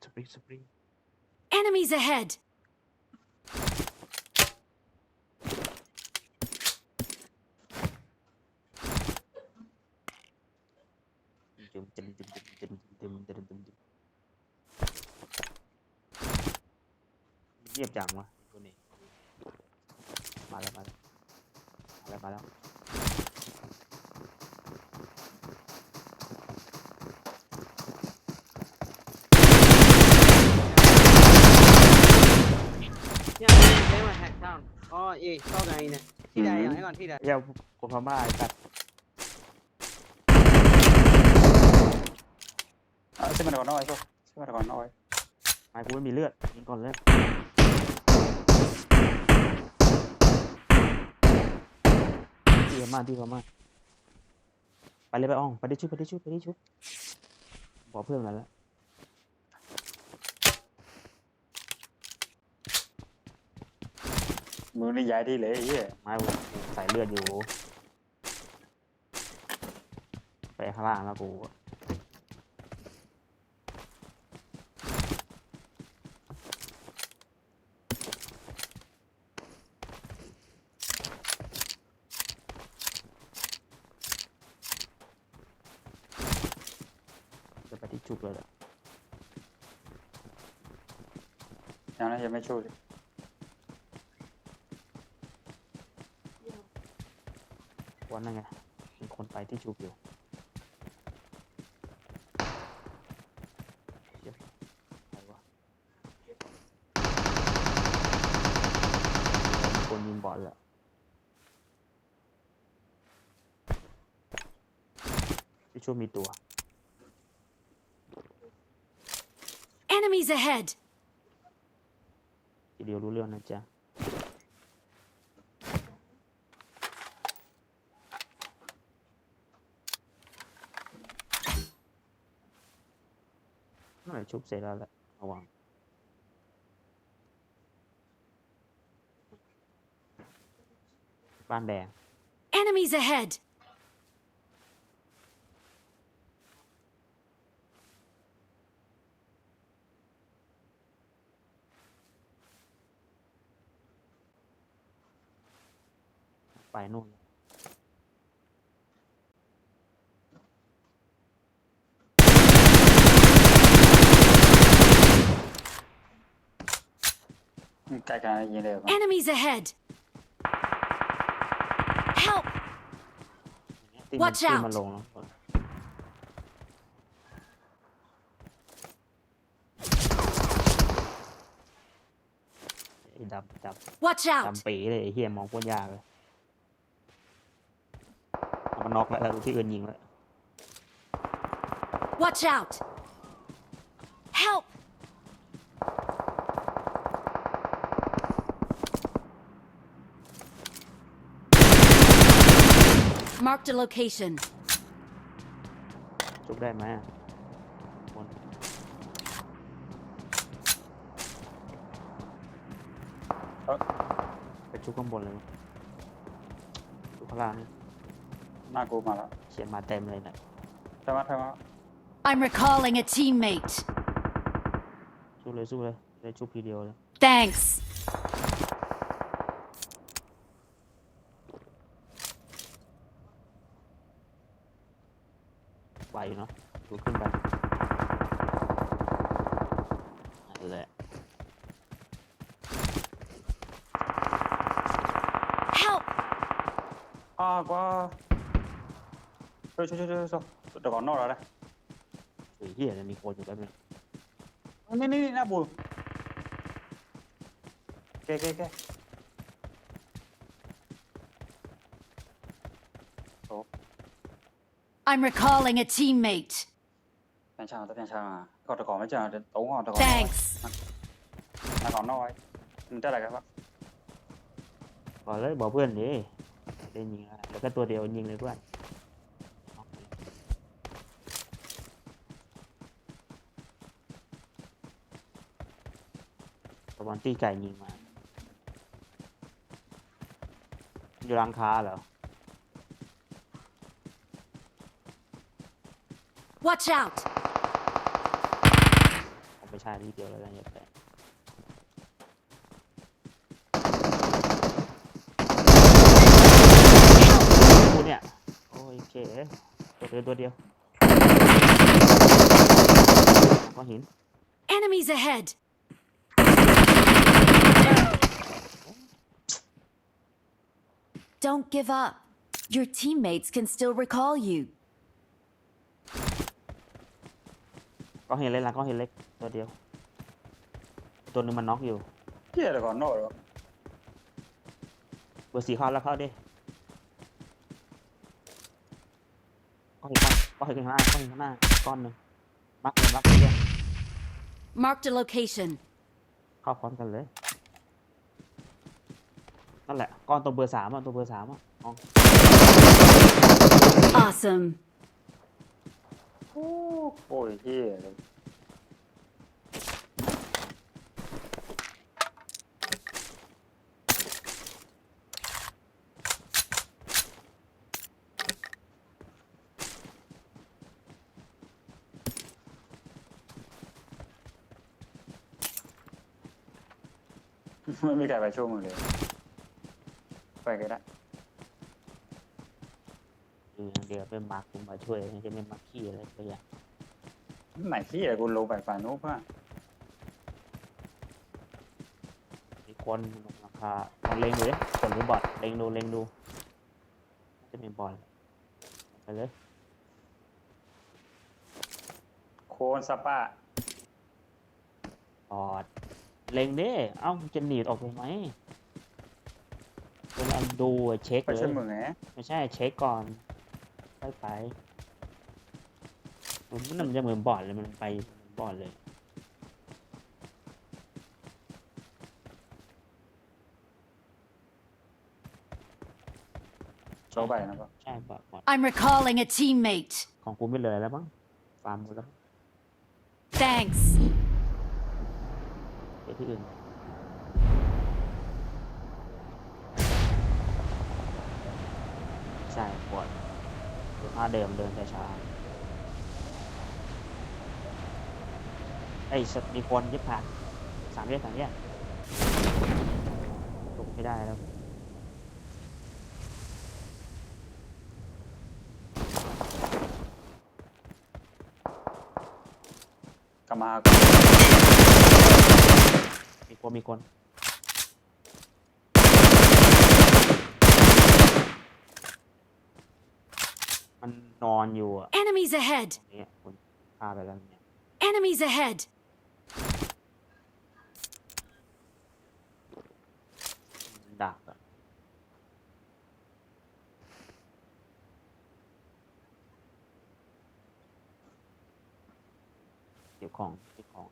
Sabri, Sabri. Enemies ahead! เงียบจังวะตัวนี้มาแล้ว มาแล้ว มาแล้วมาแล้ว อ๋อเอ๊ะเข้าไงเนี่ยที่ใดอะให้ก่อนที่ใดเดี๋ยวคนพม่าไอ้สัตว์เอาขึ้นมาก่อนน้อยพวกขึ้นมาก่อนน้อยไม้กูไม่มีเลือดยิงก่อนเลยที่พม่าที่พม่าไปเลยไปอ่องไปได้ชุบไปได้ชุบไปได้ชุบบอกเพื่อนมาแล้ว มือนี่ย้ายที่เลยไอ้เหี้ยไม้กูใส่เลือดอยู่ ไปข้างล่างแล้วกูจะไปที่จุกเลยเหรอยังนะยังไม่ช่วยเลย วันนั่นไงมีคนไปที่จุกอยู่เชี่ยใครวะมีคนยิงบอลเหรอที่ช่วยมีตัว Enemies ahead! ทีเดียวรู้เรื่องนะจ๊ะ chút sẽ ra lại hoàn vâng. 速寫啦，好啊。Bạn bè. Enemies ahead. Phải nôn. Enemies ahead! Help! ตีมัน Watch ตี out มันลงแล้วไอ้ดำดำ Watch out! ดำปีเลยไอ้เฮียมองโคตรยากเลยเอามันน็อกแล้วแล้วที่อื่นยิงแล้ว Watch out! Help! Marked a location. ชุบได้ไหมอะบนไปชุบข้างบนเลยชุบข้างล่างนี่หน้ากูมาแล้วเขียนมาเต็มเลยเนะใช่ไหมใช่ไหม I'm recalling a teammate. สู้เลยสู้เลยได้ชุบทีเดียวเลย Thanks. ไหวอยู่เนาะดูขึ้นไปนั่นแหละ Help! อ้าวก็ช่วยช่วยช่วยช่วยช่วยเดี๋ยวก่อนนอกแล้วนะไอ้เฮียเนี่ยมีคนอยู่แป๊บนึงนี่นี่นี่หน้าบูแกแกแก I'm recalling a teammate. แฟ I'm recalling a teammate. ပြန်ချအောင်တော့ပြန်ချအောင်ကောက်တကောင်မကြအောင်တုံးအောင်တကော Thanks. နာကောင်တော့မတက်လာကပါบอกเลยบอกเพื่อนดิเล่ยิงอะแล้วก็ตัวเดียวยิงเลยเพื่อนตะวันตีไก่ยิงมา อยู่ร้านค้าเหรอ Watch out! ผมไปใช้ทีเดียวแล้วกันอย่าแปลกูเนี่ย โอ้ยเก๋ตัวเดียวตัวเดียวก็หิน Enemies ahead! Don't give up. Your teammates can still recall you. ก็เห็นเล็กละก็เห็นเล็กตัวเดียว ตัวหนึงมันน็อกอยู่เที่ยแต่ก่อนโน่เหรอเบอร์สี่เข้าแล้วเข้าดิก็เห็นข้างก็เห็นข้างหน้าก็เห็นข้างหน้าก้อนหนึ่งมักเลยมักเลย Marked a location. เข้าพร้อมกันเลย นั่นแหละก้อนตัวเบอร์สามอะตัวเบอร์สามอะมอง Awesome. โอ้ยเที่ยเลยไม่มีใครไปช่วยมึงเลย ไปก็ได้ เดียวเป็นมาร์คคุณมาช่วยไม่ใช่เป็นมาร์คขี้อะไรตัวอย่างไหนที่อะไรกูลงไปฝ่ายนู้นป่ะมีคนลงราคาลองเล็งดูดิคนหรือบอทเล็งดูเล็งดูน่าจะเป็นบอทไปเลยโคนสปาบอทเล็งดิเอ้ามันจะหนีบออกไปไหมเวลาดูอะเช็คไปเลช่วยยมึงไงไม่ใช่เช็คก่อน ค่อยไปมันมันมันจะเหมือนบอร์ดเลยมันไปเหมือนบอร์ดเลยโชว์ไปนะป่ะใช่บอร์ดบอร์ด I'm recalling a teammate. ของกูไม่เหลยแล้วมั้งฟาร์มหมดแล้ว Thanks. ไปที่อื่นใช่บอร์ดเดิน ท่าเดิมเดินช้าๆไอ้สัตว์มีคนยิบผ่านสามแยกสามแยกลงไม่ได้แล้วกลับมามีคนมีคน มันนอนอยู่อะ Enemies ahead! ตรงนี้คนฆ่าไปแล้วเนี่ย Enemies ahead! มันดักอะเก็บของเก็บของ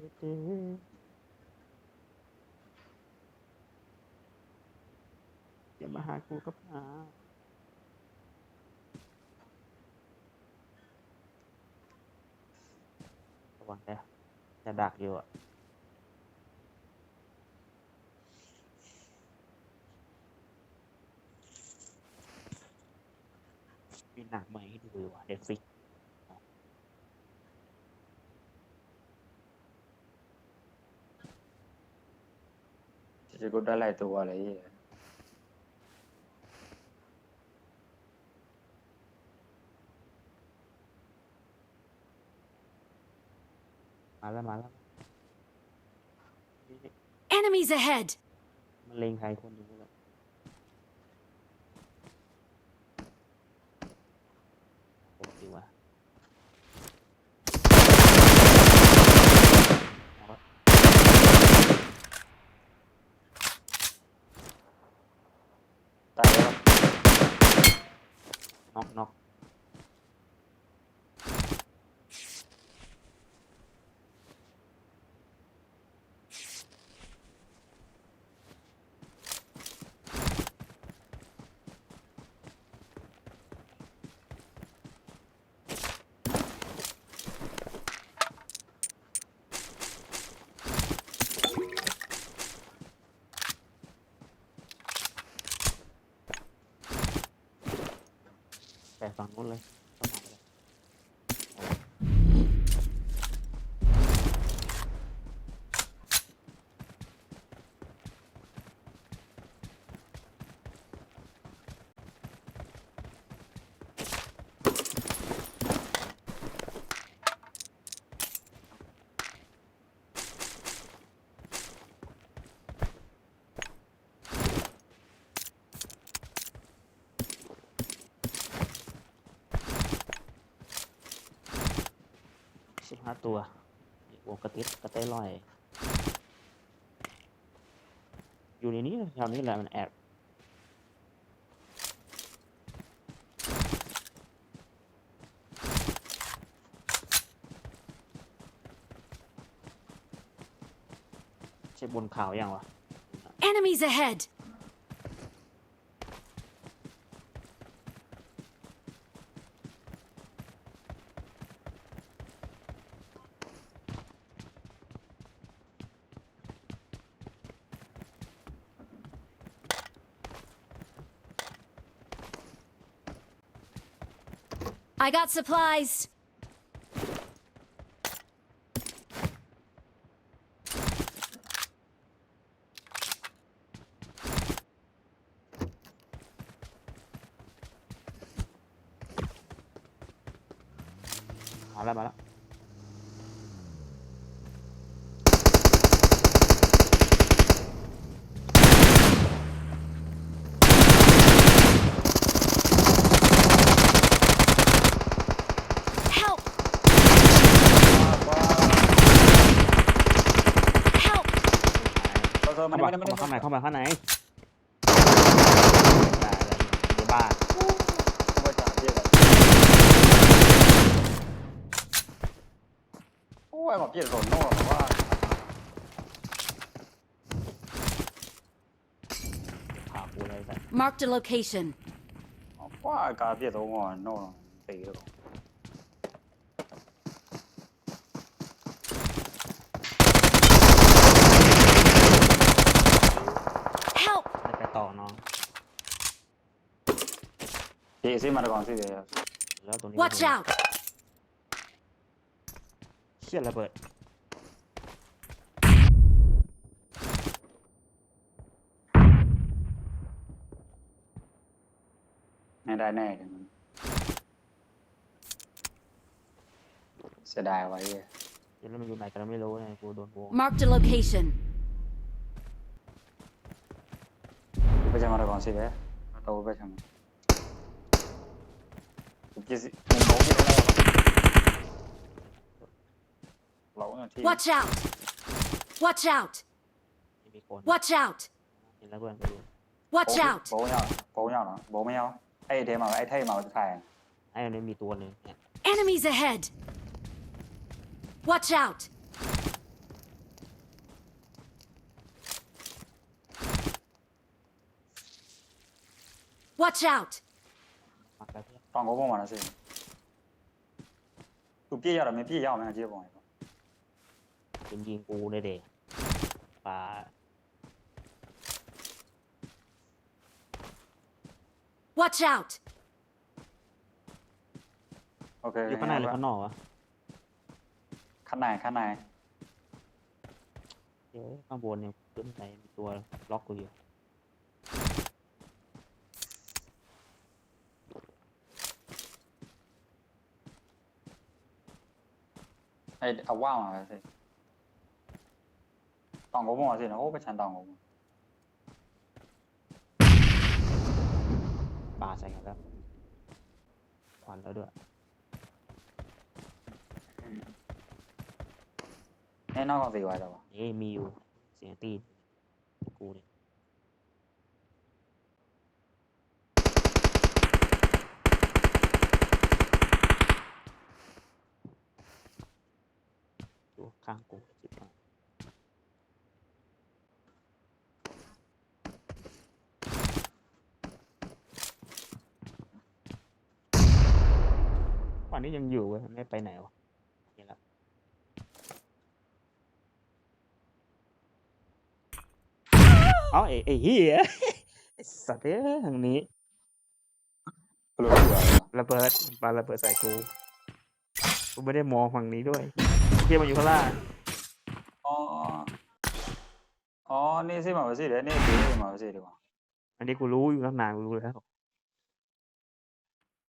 อย่ามาหากูกับหาระวังนะจะดักอยู่อะมีหนังใหม่ให้ดูว่ะเด็ดฟิก กูได้หลายตัวอะไรอย่างเงี้ยมาแล้วมาแล้ว Enemies ahead! มันเลงใครคนหนึ่งแล้วโอ้ดีว่ะเอาวะ ตายแล้ว น็ แต่ฝั่งนู้นเลยเข้ามาเลยสิบ ห้าตัววงกระติดกระเต้ลอย อยู่ในนี้แถวนี้แหละมันแอบใช่บนขาวยังวะ Enemies ahead! 'I got supplies. มา มัเข้านมาไม่ได้ไม่ได้เข้ามาข้างในเข้ามาข้างในได้เลยในบ้านเข้ามาจากที่อะไรโอ้ยมาเปลี่ยนโซนโน่ผมว่าขากูอะไรแบบ Marked a location. ว่าการเปลี่ยนโซนก่อนโน่ตีแล้ว Help! ได้ไปต่อ น้องตีซิมาก่อนสิเดี๋ยวแล้วตรงนี้ Watch out! เชี่ยระเบิดไม่ได้แน่เดี๋ยวมันเสียดายไว้เนี่ยเดี๋ยวแล้วมันอยู่ไหนกันไม่รู้ไงกูโดนวง Marked a location. ไปจะมาก่อนสิเดี๋ยวเราไปทำผมจะสิผมบอกที่เราเราที่ Watch out! Watch out! ไม่มีคน Watch out! เห็นแล้วเพื่อนไปดู Watch out! โบไม่เอาโบไม่เอาเหรอโบไม่เอาไอ้เทมาไอ้เทมาจะถ่ายไอ้อันนี้มีตัวหนึ่งเนี่ย Enemies ahead! Watch out! Watch out! มาแล้วเพื่อน 当嗰帮埋啦先。有必要啦，没必要，没有接帮。 เป็นยิงกูเลยเด็กปลา Watch out! OK。 อยู่ข้างในหรือข้างนอกวะ ข้างในข้างใน เดี๋ยวข้างบนเนี่ยขึ้นไปมีตัวล็อกกูอยู่ ไอ้เอาว่างมาสิ当嗰帮我先，好俾陈当我。 ปลาใส่กันแล้วควันแล้วด้วย 诶，嗱个地位就话， เอ้ยมีอยู่เสียงตีนกูเนี่ย ข้างกูจิบป่นนี้ยังอยู่เว้ยไม่ไปไหนวะเอาไอ้ไอ้เฮียสัตว์เอ้ยทางนี้ระเบิดปาระเบิดใส่กูกูไม่ได้มองฝั่งนี้ด้วย เทียมันอยู่ข้างล่างอ๋อ อ๋อ นี่สิมาไปสิเดี๋ยวนี่สิมาไปสิดีกว่าอันนี้กูรู้อยู่ตั้งนานกูรู้แล้ว